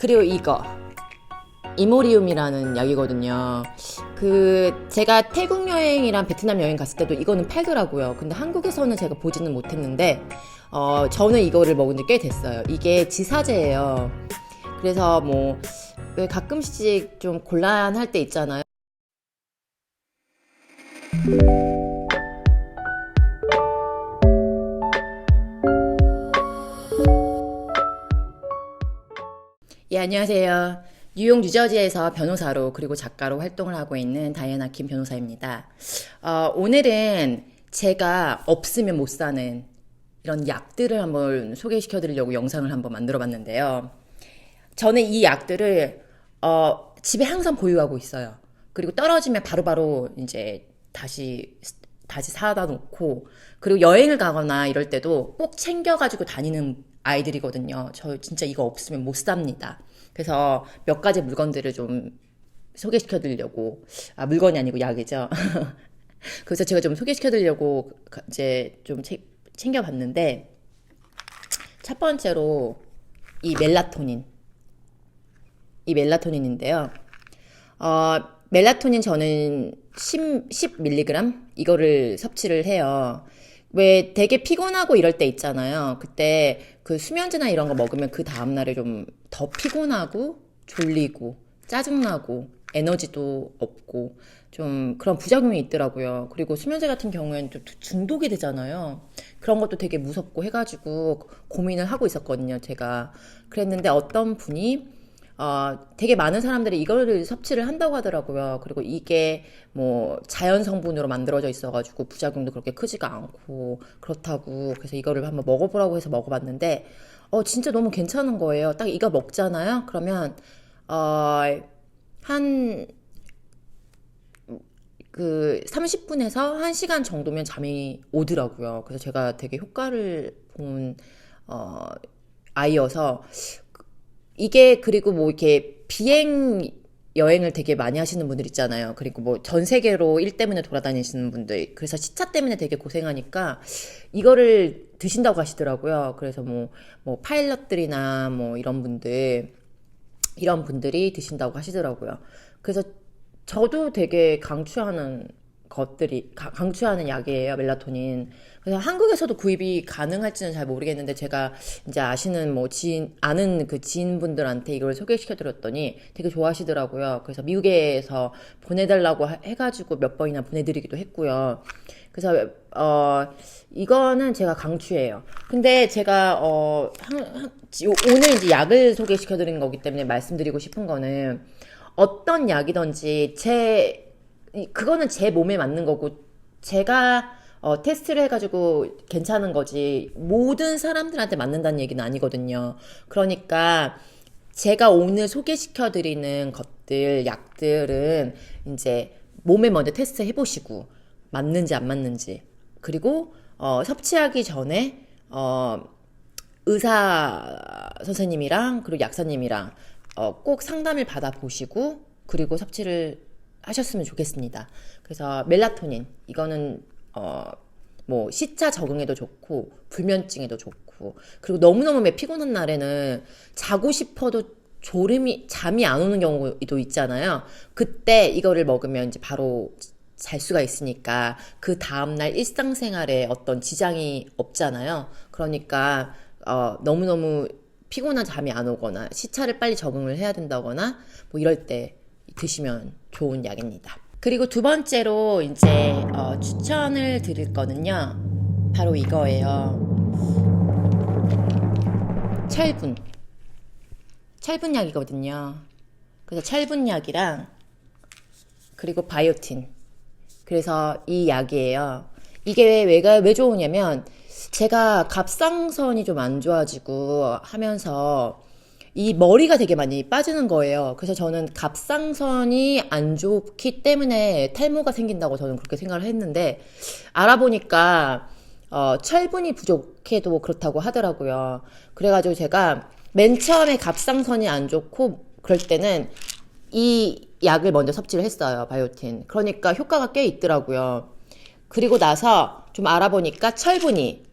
그리고 이거 이모리움이라는 약이거든요. 그 제가 태국 여행이랑 베트남 여행 갔을 때도 이거는 팔더라고요. 근데 한국에서는 제가 보지는 못했는데 어 저는 이거를 먹은 지 꽤 됐어요. 이게 지사제예요. 그래서 뭐 왜 가끔씩 좀 곤란할 때 있잖아요. 안녕하세요. 뉴욕 뉴저지에서 변호사로 그리고 작가로 활동을 하고 있는 다이애나 김 변호사입니다. 어, 오늘은 제가 없으면 못 사는 이런 약들을 한번 소개시켜 드리려고 영상을 한번 만들어 봤는데요. 저는 이 약들을 어, 집에 항상 보유하고 있어요. 그리고 떨어지면 바로바로 이제 다시 다시 사다 놓고 그리고 여행을 가거나 이럴 때도 꼭 챙겨가지고 다니는 아이들이거든요. 저 진짜 이거 없으면 못 삽니다. 그래서 몇 가지 물건들을 좀 소개시켜 드리려고 아 물건이 아니고 약이죠. 그래서 제가 좀 소개시켜 드리려고 이제 좀 채- 챙겨 봤는데 첫 번째로 이 멜라토닌 이 멜라토닌인데요. 어, 멜라토닌 저는 10, 10mg 이거를 섭취를 해요. 왜 되게 피곤하고 이럴 때 있잖아요. 그때 그 수면제나 이런 거 먹으면 그 다음날에 좀 더 피곤하고 졸리고 짜증나고 에너지도 없고 좀 그런 부작용이 있더라고요. 그리고 수면제 같은 경우에는 좀 중독이 되잖아요. 그런 것도 되게 무섭고 해가지고 고민을 하고 있었거든요. 제가 그랬는데 어떤 분이 어, 되게 많은 사람들이 이거를 섭취를 한다고 하더라고요. 그리고 이게 뭐 자연 성분으로 만들어져 있어가지고 부작용도 그렇게 크지가 않고 그렇다고 그래서 이거를 한번 먹어보라고 해서 먹어봤는데 어, 진짜 너무 괜찮은 거예요. 딱 이거 먹잖아요. 그러면 어, 한 그 30분에서 1시간 정도면 잠이 오더라고요. 그래서 제가 되게 효과를 본 어, 아이여서 이게 그리고 뭐 이렇게 비행 여행을 되게 많이 하시는 분들 있잖아요. 그리고 뭐 전 세계로 일 때문에 돌아다니시는 분들. 그래서 시차 때문에 되게 고생하니까 이거를 드신다고 하시더라고요. 그래서 뭐, 뭐 파일럿들이나 뭐 이런 분들, 이런 분들이 드신다고 하시더라고요. 그래서 저도 되게 강추하는 것들이 가- 강추하는 약이에요 멜라토닌. 그래서 한국에서도 구입이 가능할지는 잘 모르겠는데 제가 이제 아시는 뭐 지인 아는 그 지인분들한테 이걸 소개시켜 드렸더니 되게 좋아하시더라고요. 그래서 미국에서 보내달라고 하- 해가지고 몇 번이나 보내드리기도 했고요. 그래서 어 이거는 제가 강추해요. 근데 제가 어 한- 한- 지- 오늘 이제 약을 소개시켜 드린 거기 때문에 말씀드리고 싶은 거는 어떤 약이든지 제 이- 그거는 제 몸에 맞는 거고 제가 어, 테스트를 해가지고 괜찮은 거지 모든 사람들한테 맞는다는 얘기는 아니거든요. 그러니까 제가 오늘 소개시켜 드리는 것들 약들은 이제 몸에 먼저 테스트 해보시고 맞는지 안 맞는지 그리고 어, 섭취하기 전에 어, 의사 선생님이랑 그리고 약사님이랑 어, 꼭 상담을 받아 보시고 그리고 섭취를 하셨으면 좋겠습니다. 그래서 멜라토닌 이거는 어, 뭐 시차 적응에도 좋고 불면증에도 좋고 그리고 너무너무 매 피곤한 날에는 자고 싶어도 졸음이 잠이 안 오는 경우도 있잖아요. 그때 이거를 먹으면 이제 바로 잘 수가 있으니까 그 다음 날 일상생활에 어떤 지장이 없잖아요. 그러니까 어, 너무너무 피곤한 잠이 안 오거나 시차를 빨리 적응을 해야 된다거나 뭐 이럴 때 드시면 좋은 약입니다. 그리고 두 번째로 이제 어, 추천을 드릴 거는요. 바로 이거예요. 철분. 철분약이거든요. 그래서 철분약이랑 그리고 바이오틴. 그래서 이 약이에요. 이게 왜가 왜 좋으냐면 제가 갑상선이 좀 안 좋아지고 하면서 이 머리가 되게 많이 빠지는 거예요. 그래서 저는 갑상선이 안 좋기 때문에 탈모가 생긴다고 저는 그렇게 생각을 했는데 알아보니까 어, 철분이 부족해도 그렇다고 하더라고요. 그래가지고 제가 맨 처음에 갑상선이 안 좋고 그럴 때는 이 약을 먼저 섭취를 했어요. 바이오틴. 그러니까 효과가 꽤 있더라고요. 그리고 나서 좀 알아보니까 철분이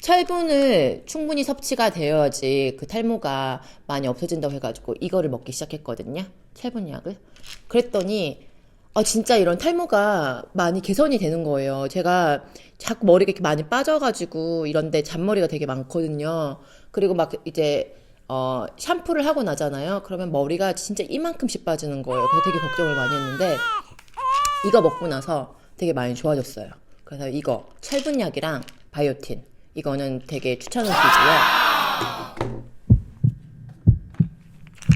철분을 충분히 섭취가 되어야지 그 탈모가 많이 없어진다고 해가지고 이거를 먹기 시작했거든요. 철분약을. 그랬더니 아 진짜 이런 탈모가 많이 개선이 되는 거예요. 제가 자꾸 머리가 이렇게 많이 빠져가지고 이런데 잔머리가 되게 많거든요. 그리고 막 이제 어 샴푸를 하고 나잖아요. 그러면 머리가 진짜 이만큼씩 빠지는 거예요. 그래서 되게 걱정을 많이 했는데 이거 먹고 나서 되게 많이 좋아졌어요. 그래서 이거 철분약이랑 바이오틴 이거는 되게 추천을 드리고요.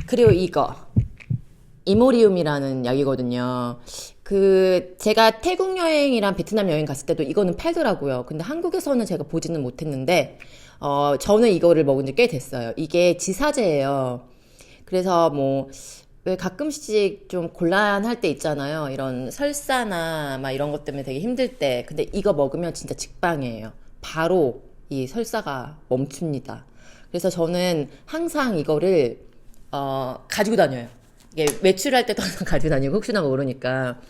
그리고 이거 이모리움이라는 약이거든요. 그 제가 태국 여행이랑 베트남 여행 갔을 때도 이거는 팔더라고요. 근데 한국에서는 제가 보지는 못했는데 어 저는 이거를 먹은 지 꽤 됐어요. 이게 지사제예요. 그래서 뭐 왜 가끔씩 좀 곤란할 때 있잖아요. 이런 설사나 막 이런 것 때문에 되게 힘들 때. 근데 이거 먹으면 진짜 직방이에요. 바로 이 설사가 멈춥니다. 그래서 저는 항상 이거를 어, 가지고 다녀요. 이게 외출할 때도 항상 가지고 다니고 혹시나 모르니까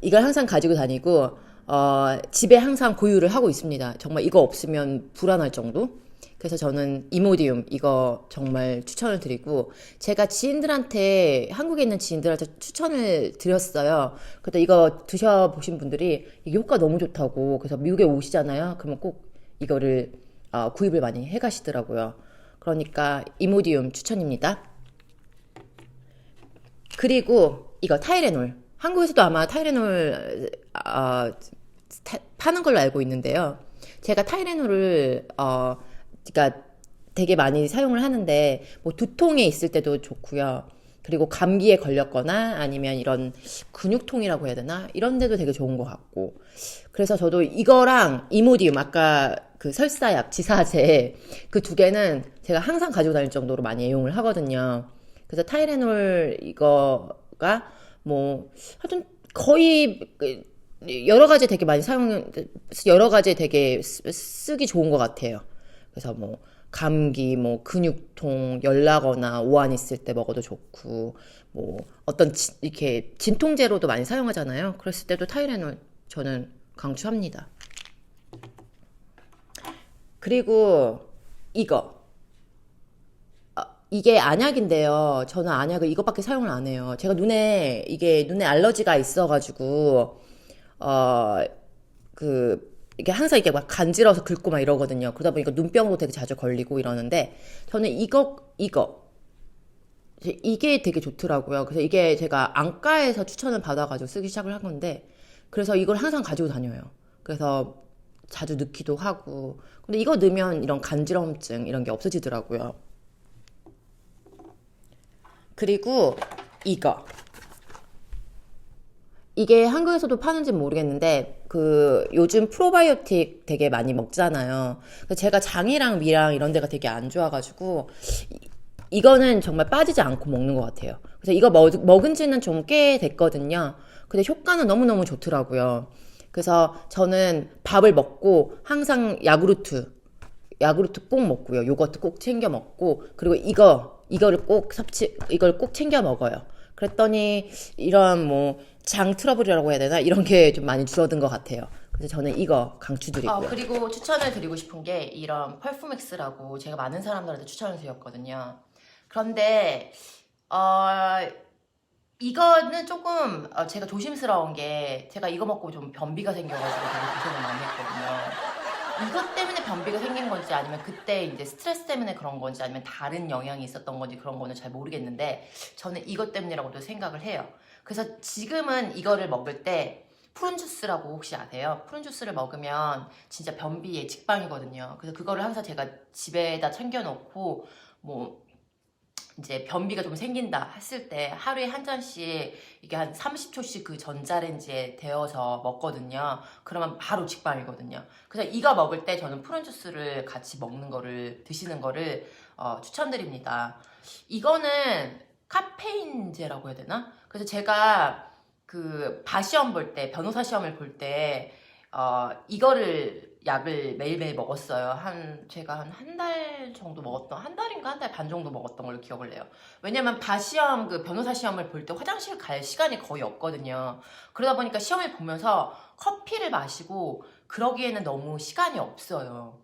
이걸 항상 가지고 다니고 어, 집에 항상 고유를 하고 있습니다. 정말 이거 없으면 불안할 정도. 그래서 저는 이모디움 이거 정말 추천을 드리고 제가 지인들한테 한국에 있는 지인들한테 추천을 드렸어요. 그때 이거 드셔보신 분들이 이게 효과 너무 좋다고 그래서 미국에 오시잖아요. 그러면 꼭 이거를 어, 구입을 많이 해 가시더라고요. 그러니까 이모디움 추천입니다. 그리고 이거 타이레놀. 한국에서도 아마 타이레놀 어, 타- 파는 걸로 알고 있는데요. 제가 타이레놀을 어 그러니까 되게 많이 사용을 하는데 뭐 두통에 있을 때도 좋고요. 그리고 감기에 걸렸거나 아니면 이런 근육통이라고 해야 되나? 이런 데도 되게 좋은 것 같고. 그래서 저도 이거랑 이모디움 아까 그 설사약 지사제 그 두 개는 제가 항상 가지고 다닐 정도로 많이 애용을 하거든요. 그래서 타이레놀 이거가 뭐 하여튼 거의 그 여러 가지 되게 많이 사용 여러 가지 되게 쓰- 쓰기 좋은 것 같아요. 그래서 뭐 감기, 뭐 근육통, 열 나거나 오한 있을 때 먹어도 좋고 뭐 어떤 지- 이렇게 진통제로도 많이 사용하잖아요. 그랬을 때도 타이레놀 저는 강추합니다. 그리고 이거 아, 이게 안약인데요. 저는 안약을 이것밖에 사용을 안 해요. 제가 눈에 이게 눈에 알러지가 있어가지고 어 그 이게 항상 이게 막 간지러서 긁고 막 이러거든요. 그러다 보니까 눈병도 되게 자주 걸리고 이러는데 저는 이거 이거 이게 되게 좋더라고요. 그래서 이게 제가 안과에서 추천을 받아가지고 쓰기 시작을 한 건데 그래서 이걸 항상 가지고 다녀요. 그래서 자주 넣기도 하고 근데 이거 넣으면 이런 간지럼증 이런 게 없어지더라고요. 그리고 이거 이게 한국에서도 파는지 모르겠는데 그 요즘 프로바이오틱 되게 많이 먹잖아요. 제가 장이랑 위랑 이런 데가 되게 안 좋아가지고 이- 이거는 정말 빠지지 않고 먹는 것 같아요. 그래서 이거 먹, 먹은 지는 좀 꽤 됐거든요. 근데 효과는 너무너무 좋더라고요. 그래서 저는 밥을 먹고 항상 야구르트, 야구르트 꼭 먹고요. 요거트 꼭 챙겨 먹고, 그리고 이거, 이거를 꼭 섭취, 이걸 꼭 챙겨 먹어요. 그랬더니 이런 뭐 장 트러블이라고 해야 되나? 이런 게 좀 많이 줄어든 것 같아요. 그래서 저는 이거 강추드리고요. 어, 그리고 추천을 드리고 싶은 게 이런 펄프맥스라고 제가 많은 사람들한테 추천을 드렸거든요. 그런데 어, 이거는 조금 어, 제가 조심스러운 게 제가 이거 먹고 좀 변비가 생겨가지고 되게 고생을 많이 했거든요. 이것 때문에 변비가 생긴 건지 아니면 그때 이제 스트레스 때문에 그런 건지 아니면 다른 영향이 있었던 건지 그런 거는 잘 모르겠는데 저는 이것 때문이라고도 생각을 해요. 그래서 지금은 이거를 먹을 때 푸른 주스라고 혹시 아세요? 푸른 주스를 먹으면 진짜 변비에 직방이거든요. 그래서 그거를 항상 제가 집에다 챙겨놓고 뭐 이제 변비가 좀 생긴다 했을 때 하루에 한 잔씩 이게 한 30초씩 그 전자레인지에 데워서 먹거든요. 그러면 바로 직방이거든요. 그래서 이거 먹을 때 저는 푸른 주스를 같이 먹는 거를 드시는 거를 어, 추천드립니다. 이거는 카페인제라고 해야 되나? 그래서 제가 그 바 시험 볼 때 변호사 시험을 볼때 어, 이거를 약을 매일매일 먹었어요. 한 제가 한 한 달 정도 먹었던 한 달인가 한 달 반 정도 먹었던 걸로 기억을 해요. 왜냐면 바 시험 그 변호사 시험을 볼 때 화장실 갈 시간이 거의 없거든요. 그러다 보니까 시험을 보면서 커피를 마시고 그러기에는 너무 시간이 없어요.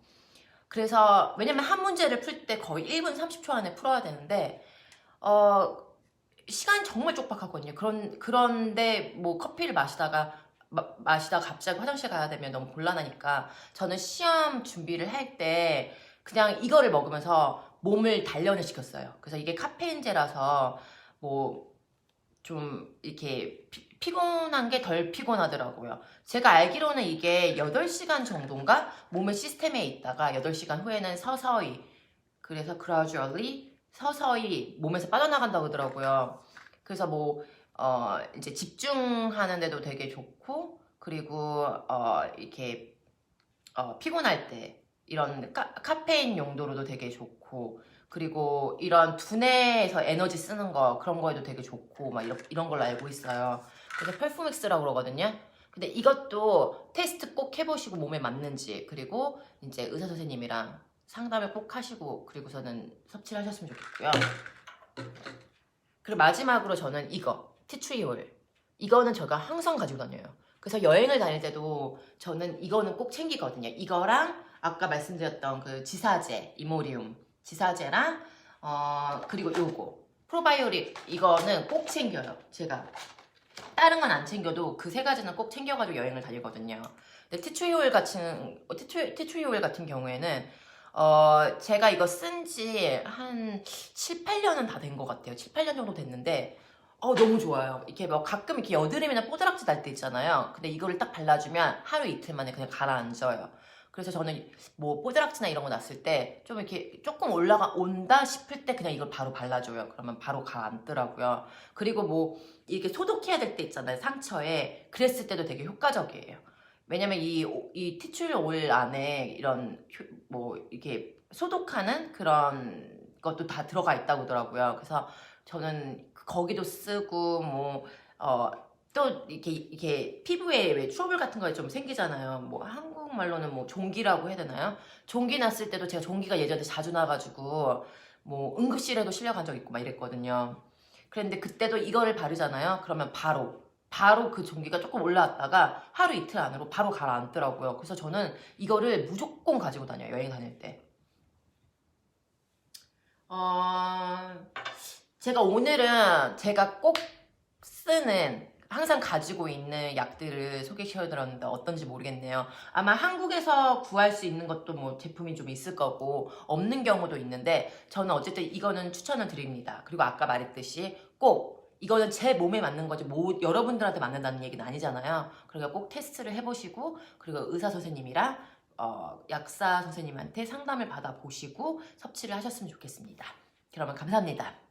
그래서 왜냐면 한 문제를 풀 때 거의 1분 30초 안에 풀어야 되는데 어 시간 정말 촉박하거든요. 그런 그런데 뭐 커피를 마시다가 마, 마시다가 갑자기 화장실 가야 되면 너무 곤란하니까 저는 시험 준비를 할 때 그냥 이거를 먹으면서 몸을 단련을 시켰어요. 그래서 이게 카페인제라서 뭐 좀 이렇게 피, 피곤한 게 덜 피곤하더라고요. 제가 알기로는 이게 8시간 정도인가 몸의 시스템에 있다가 8시간 후에는 서서히 그래서 gradually 서서히 몸에서 빠져나간다고 하더라고요. 그래서 뭐 어, 이제 집중하는 데도 되게 좋고 그리고 어, 이렇게 어, 피곤할 때 이런 카, 카페인 용도로도 되게 좋고 그리고 이런 두뇌에서 에너지 쓰는 거 그런 거에도 되게 좋고 막 이런, 이런 걸로 알고 있어요. 그래서 펄프믹스라고 그러거든요. 근데 이것도 테스트 꼭 해보시고 몸에 맞는지 그리고 이제 의사 선생님이랑 상담을 꼭 하시고 그리고서는 섭취를 하셨으면 좋겠고요. 그리고 마지막으로 저는 이거 티트리올 이거는 제가 항상 가지고 다녀요. 그래서 여행을 다닐 때도 저는 이거는 꼭 챙기거든요. 이거랑 아까 말씀드렸던 그 지사제 이모리움 지사제랑 어 그리고 요거 프로바이오릭 이거는 꼭 챙겨요. 제가 다른 건 안 챙겨도 그 세 가지는 꼭 챙겨가지고 여행을 다니거든요. 근데 티트리올 같은 어, 티트, 티트리올 같은 경우에는 어 제가 이거 쓴 지 한 7, 8년은 다 된 것 같아요. 7, 8년 정도 됐는데 어 너무 좋아요. 이렇게 뭐 가끔 이렇게 여드름이나 뽀드락지 날 때 있잖아요. 근데 이거를 딱 발라주면 하루 이틀 만에 그냥 가라앉아요. 그래서 저는 뭐 뽀드락지나 이런 거 났을 때 좀 이렇게 조금 올라가 온다 싶을 때 그냥 이걸 바로 발라줘요. 그러면 바로 가라앉더라고요. 그리고 뭐 이렇게 소독해야 될 때 있잖아요. 상처에 그랬을 때도 되게 효과적이에요. 왜냐면 이, 이 티출 올 안에 이런 효- 뭐 이렇게 소독하는 그런 것도 다 들어가 있다고 하더라고요. 그래서 저는 거기도 쓰고 뭐 어 또 이렇게 이렇게 피부에 왜 트러블 같은 거좀 생기잖아요. 뭐 한국말로는 뭐 종기라고 해야 되나요? 종기 났을 때도 제가 종기가 예전에 자주 나가지고 뭐 응급실에도 실려간 적 있고 막 이랬거든요. 그랬는데 그때도 이거를 바르잖아요. 그러면 바로 바로 그 종기가 조금 올라왔다가 하루 이틀 안으로 바로 가라앉더라고요. 그래서 저는 이거를 무조건 가지고 다녀요. 여행 다닐 때. 어, 제가 오늘은 제가 꼭 쓰는 항상 가지고 있는 약들을 소개시켜드렸는데 어떤지 모르겠네요. 아마 한국에서 구할 수 있는 것도 뭐 제품이 좀 있을 거고 없는 경우도 있는데 저는 어쨌든 이거는 추천을 드립니다. 그리고 아까 말했듯이 꼭 이거는 제 몸에 맞는 거지 뭐 여러분들한테 맞는다는 얘기는 아니잖아요. 그러니까 꼭 테스트를 해보시고 그리고 의사 선생님이랑 어, 약사 선생님한테 상담을 받아 보시고 섭취를 하셨으면 좋겠습니다. 그러면 감사합니다.